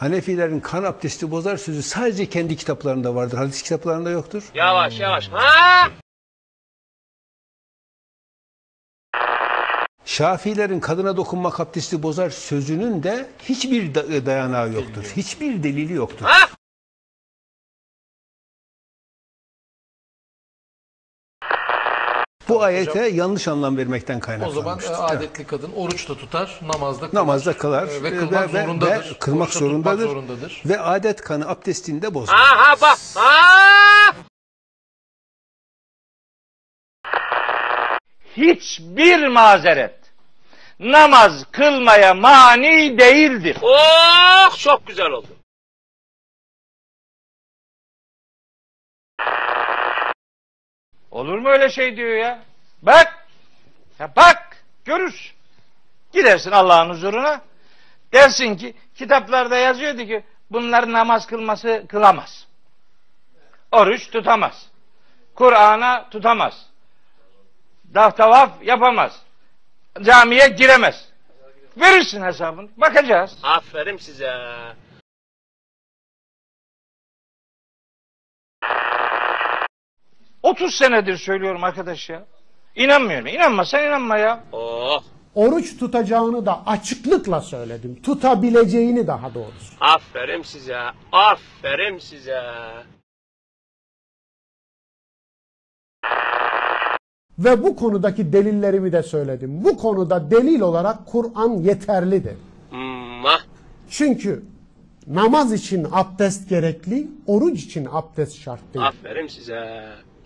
Hanefilerin kan abdesti bozar sözü sadece kendi kitaplarında vardır. Hadis kitaplarında yoktur. Yavaş yavaş. Ha! Şafilerin kadına dokunmak abdesti bozar sözünün de hiçbir da- dayanağı yoktur. Hiçbir delili yoktur. Ha! Bu ayete yanlış anlam vermekten O zaman e, adetli kadın oruç da tutar, namazda kılar. namazda kılar E, ve e, kılmak zorundadır. ve kılmak Oruç da tutmak zorundadır. zorundadır. ve adet kanı abdestini de bozar. Aha bak. Ha! hiçbir mazeret namaz kılmaya mani değildir. Oh çok güzel oldu. Olur mu öyle şey diyor ya? Bak, ya bak, görürsün. Gidersin Allah'ın huzuruna, dersin ki kitaplarda yazıyordu ki bunlar namaz kılması kılamaz. Oruç tutamaz. Kur'an'a tutamaz. Dah tavaf yapamaz. Camiye giremez. Verirsin hesabını. Bakacağız. Aferin size. Otuz senedir söylüyorum arkadaş ya. İnanmıyorum. İnanmasan inanma ya. Oh. oruç tutacağını da açıklıkla söyledim. Tutabileceğini daha doğrusu. Aferin size. Aferin size. Ve bu konudaki delillerimi de söyledim. Bu konuda delil olarak Kur'an yeterlidir. Hmm, ah. Çünkü namaz için abdest gerekli, oruç için abdest şart değil. Aferin size.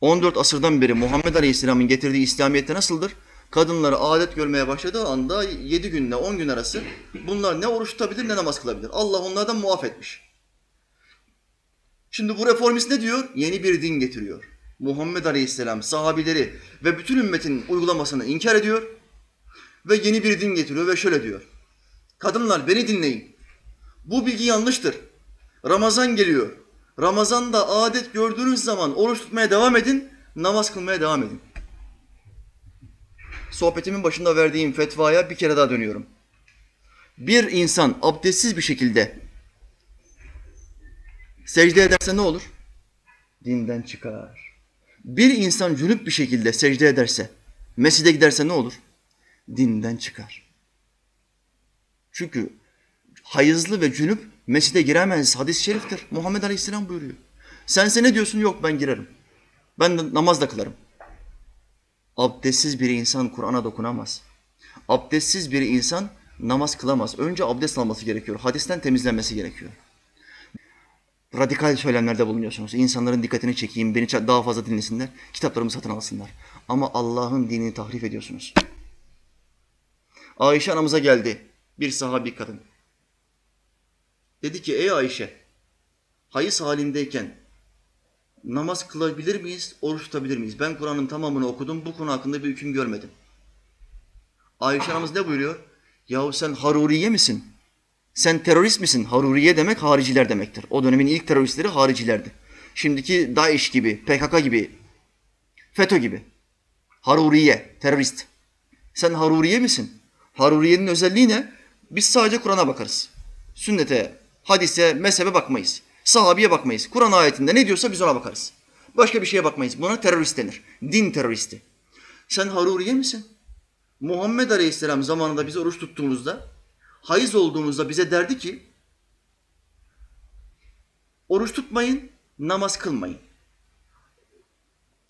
14 asırdan beri Muhammed Aleyhisselam'ın getirdiği İslamiyet'te nasıldır? Kadınları adet görmeye başladığı anda 7 günle 10 gün arası bunlar ne oruç tutabilir ne namaz kılabilir. Allah onlardan muaf etmiş. Şimdi bu reformist ne diyor? Yeni bir din getiriyor. Muhammed Aleyhisselam sahabileri ve bütün ümmetin uygulamasını inkar ediyor ve yeni bir din getiriyor ve şöyle diyor. Kadınlar beni dinleyin. Bu bilgi yanlıştır. Ramazan geliyor. Ramazan'da adet gördüğünüz zaman oruç tutmaya devam edin, namaz kılmaya devam edin. Sohbetimin başında verdiğim fetvaya bir kere daha dönüyorum. Bir insan abdestsiz bir şekilde secde ederse ne olur? Dinden çıkar. Bir insan cünüp bir şekilde secde ederse, mescide giderse ne olur? Dinden çıkar. Çünkü hayızlı ve cünüp mescide giremez. Hadis-i şeriftir. Muhammed Aleyhisselam buyuruyor. Sense ne diyorsun? Yok ben girerim. Ben de namaz da kılarım. Abdestsiz bir insan Kur'an'a dokunamaz. Abdestsiz bir insan namaz kılamaz. Önce abdest alması gerekiyor. Hadisten temizlenmesi gerekiyor. Radikal söylemlerde bulunuyorsunuz. İnsanların dikkatini çekeyim, beni daha fazla dinlesinler, kitaplarımı satın alsınlar. Ama Allah'ın dinini tahrif ediyorsunuz. Ayşe anamıza geldi. Bir sahabi kadın. Dedi ki ey Ayşe, hayız halindeyken namaz kılabilir miyiz, oruç tutabilir miyiz? Ben Kur'an'ın tamamını okudum, bu konu hakkında bir hüküm görmedim. Ayşe anamız ne buyuruyor? Yahu sen Haruriye misin? Sen terörist misin? Haruriye demek hariciler demektir. O dönemin ilk teröristleri haricilerdi. Şimdiki DAEŞ gibi, PKK gibi, FETÖ gibi. Haruriye, terörist. Sen Haruriye misin? Haruriye'nin özelliği ne? Biz sadece Kur'an'a bakarız. Sünnete, hadise, mezhebe bakmayız. Sahabiye bakmayız. Kur'an ayetinde ne diyorsa biz ona bakarız. Başka bir şeye bakmayız. Buna terörist denir. Din teröristi. Sen Haruriye misin? Muhammed Aleyhisselam zamanında biz oruç tuttuğumuzda, hayız olduğumuzda bize derdi ki, oruç tutmayın, namaz kılmayın.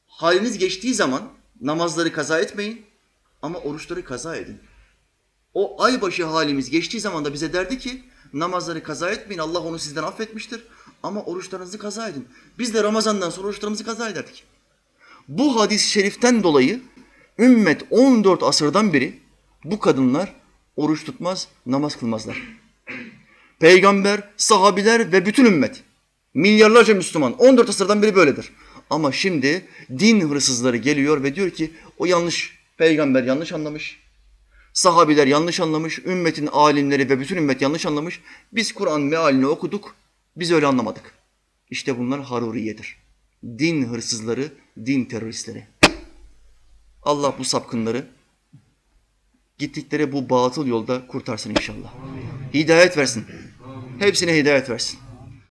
Haliniz geçtiği zaman namazları kaza etmeyin ama oruçları kaza edin. O aybaşı halimiz geçtiği zaman da bize derdi ki namazları kaza etmeyin. Allah onu sizden affetmiştir. Ama oruçlarınızı kaza edin. Biz de Ramazan'dan sonra oruçlarımızı kaza ederdik. Bu hadis-i şeriften dolayı ümmet 14 asırdan beri Bu kadınlar oruç tutmaz, namaz kılmazlar. Peygamber, sahabiler ve bütün ümmet. Milyarlarca Müslüman. 14 asırdan beri böyledir. Ama şimdi din hırsızları geliyor ve diyor ki o yanlış. Peygamber yanlış anlamış. Sahabiler yanlış anlamış. Ümmetin alimleri ve bütün ümmet yanlış anlamış. Biz Kur'an mealini okuduk. Biz öyle anlamadık. İşte bunlar haruriyedir. Din hırsızları, din teröristleri. Allah bu sapkınları gittikleri bu batıl yolda kurtarsın inşallah. Hidayet versin. Hepsine hidayet versin.